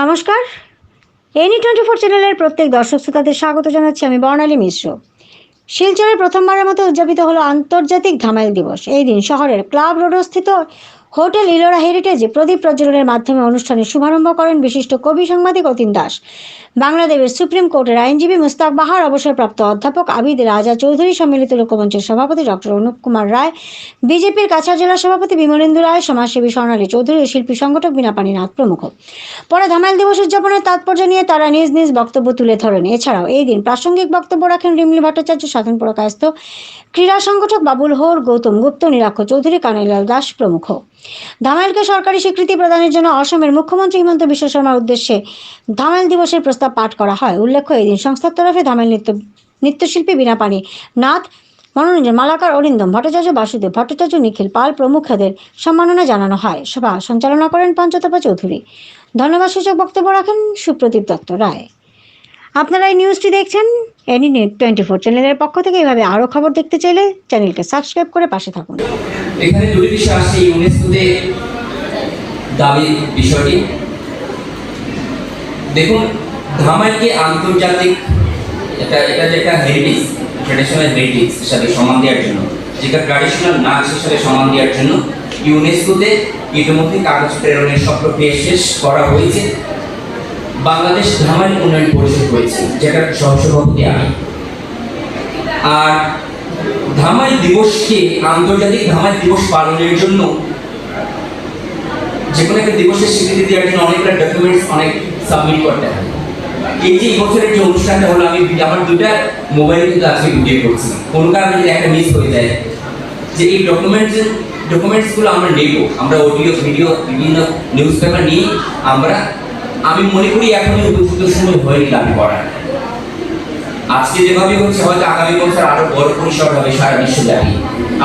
নমস্কার। Any twenty four চ্যানেলের প্রত্যেক দর্শক শ্রোতাদের স্বাগত জানাচ্ছি আমি বর্ণালী মিশ্র। শিলচরের প্রথমবারের মতো উদযাপিত হলো আন্তর্জাতিক ধামাইল দিবস। এই দিন শহরের ক্লাব রোডস্থিত হোটেল ইলোরা হেরিটেজে প্রদীপ প্রজ্বলনের মাধ্যমে অনুষ্ঠানের শুভারম্ভ করেন বিশিষ্ট কবি সাংবাদিক অতীন দাস। বাংলাদেশের সুপ্রিম কোর্টের আইনজীবী মুস্তাক বাহার, অবসরপ্রাপ্ত অধ্যাপক আবিদ রাজা চৌধুরী, সম্মিলিত লোকমঞ্চের সভাপতি ডক্টর অনুপ কুমার রায়, বিজেপির কাছাড় জেলা সভাপতি বিমলেন্দু রায়, সমাজসেবী স্বর্ণালী চৌধুরী ও শিল্পী সংগঠক বিনাপানি নাথ প্রমুখ। পরে ধামাইল দিবস উদযাপনের তাৎপর্য নিয়ে তারা নিজ নিজ বক্তব্য তুলে ধরেন। এছাড়াও এই দিন প্রাসঙ্গিক বক্তব্য রাখেন রিমলি ভট্টাচার্য, সাধন পুরকায়স্থ ক্রীড়া সংগঠক বাবুল হোর, গৌতম গুপ্ত, নিরাক্ষ চৌধুরী, কানাইলাল দাস প্রমুখ। ধামাইলকে সরকারি স্বীকৃতি প্রদানের জন্য অসমের মুখ্যমন্ত্রী হিমন্ত বিশ্ব শর্মার উদ্দেশ্যে ধামাইল দিবসের প্রস্তাব পাঠ করা হয়। উল্লেখ্য এই দিন সংস্থার তরফে ধামাইল নৃত্য, নৃত্যশিল্পী বিনাপানি নাথ, মনোরঞ্জন মালাকার, অরিন্দম ভট্টাচার্য, বাসুদেব ভট্টাচার্য, নিখিল পাল প্রমুখদের সম্মাননা জানানো হয়। সভা সঞ্চালনা করেন পঞ্চতপা চৌধুরী। ধন্যবাদ, সূচক বক্তব্য রাখেন সুপ্রদীপ দত্ত রায়। আপনারা এই নিউজটি দেখছেন? এনি নিউজ টোয়েন্টি ফোর চ্যানেলের পক্ষ থেকে এভাবে আরও খবর দেখতে চাইলে চ্যানেলকে সাবস্ক্রাইব করে পাশে থাকুন। এখানে বিষয় আসছে ইউনেস্কোতে দাবি বিষয়টি। দেখুন ধামাইকে আন্তর্জাতিক এটা এটা যেটা হেরিটেজ ট্রেডিশনাল হেরিটেজ দেওয়ার জন্য যেটা নাচ হিসাবে দেওয়ার জন্য ইউনেস্কোতে ইতিমধ্যে কাগজ প্রেরণের সব প্রক্রিয়া শেষ করা হয়েছে। বাংলাদেশ ধামাইল উন্নয়ন পরিষদ রয়েছে যেটার সহসভাপতি আমি। আর ধামাই দিবসকে আন্তর্জাতিক ধামাই দিবস পালনের জন্য যে কোনো একটা দিবসের স্বীকৃতি দেওয়ার জন্য অনেকটা ডকুমেন্টস অনেক সাবমিট করতে হয়। এই যে বছরের যে অনুষ্ঠানটা হলো, আমি আমার দুটা মোবাইলে কিন্তু আজকে ভিডিও করছি। কোনো কারণে যদি একটা মিস হয়ে যায়, যে এই ডকুমেন্টস ডকুমেন্টসগুলো আমরা নেব। আমরা অডিও ভিডিও বিভিন্ন নিউজ পেপার নিয়ে আমরা আমি মনে করি এখনই উপযুক্ত সময় হয়নি দাবি করার আজকে যেভাবে হচ্ছে, হয়তো আগামী বছর আরও বড় পরিসর হবে সারা বিশ্বব্যাপী।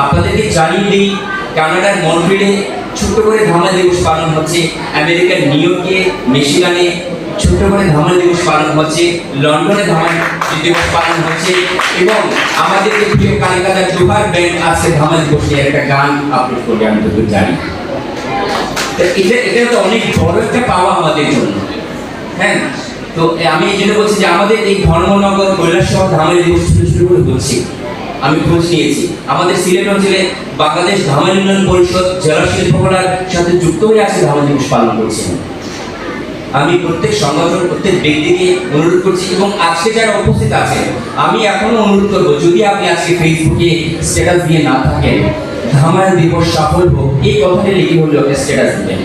আপনাদেরকে জানিয়ে দিই, কানাডার মন্ট্রিলে ছোট্ট করে ধামাল দিবস পালন হচ্ছে, আমেরিকার নিউ ইয়র্কে, মিশিগানে ছোট্ট করে ধামাল দিবস পালন হচ্ছে, লন্ডনে ধামাল দিবস পালন হচ্ছে এবং আমাদের প্রিয় কালিকাতার জোহার ব্যান্ড আছে, ধামাল দিবস নিয়ে একটা গান আপলোড করবে, আমি তো জানি। এটা এটা তো অনেক বড় একটা পাওয়া আমাদের জন্য। হ্যাঁ তো আমি এই জন্য বলছি যে আমাদের এই ধর্মনগর কৈলাসহর ছোট ছোট করে হচ্ছে আমি খোঁজ নিয়েছি। আমাদের সিলেট অঞ্চলে বাংলাদেশ উন্নয়ন পরিষদ জেলা শিল্পকলার সাথে যুক্ত হয়ে আছে দিবস পালন আমি প্রত্যেক সংগঠন প্রত্যেক ব্যক্তিকে অনুরোধ করছি এবং আজকে যারা উপস্থিত আছে, আমি এখনও অনুরোধ করব, যদি আপনি আজকে ফেসবুকে স্ট্যাটাস দিয়ে না থাকেন ধামাইল দিবস সফল হোক, এই কথাটা লিখে হলেও স্ট্যাটাস দিবেন।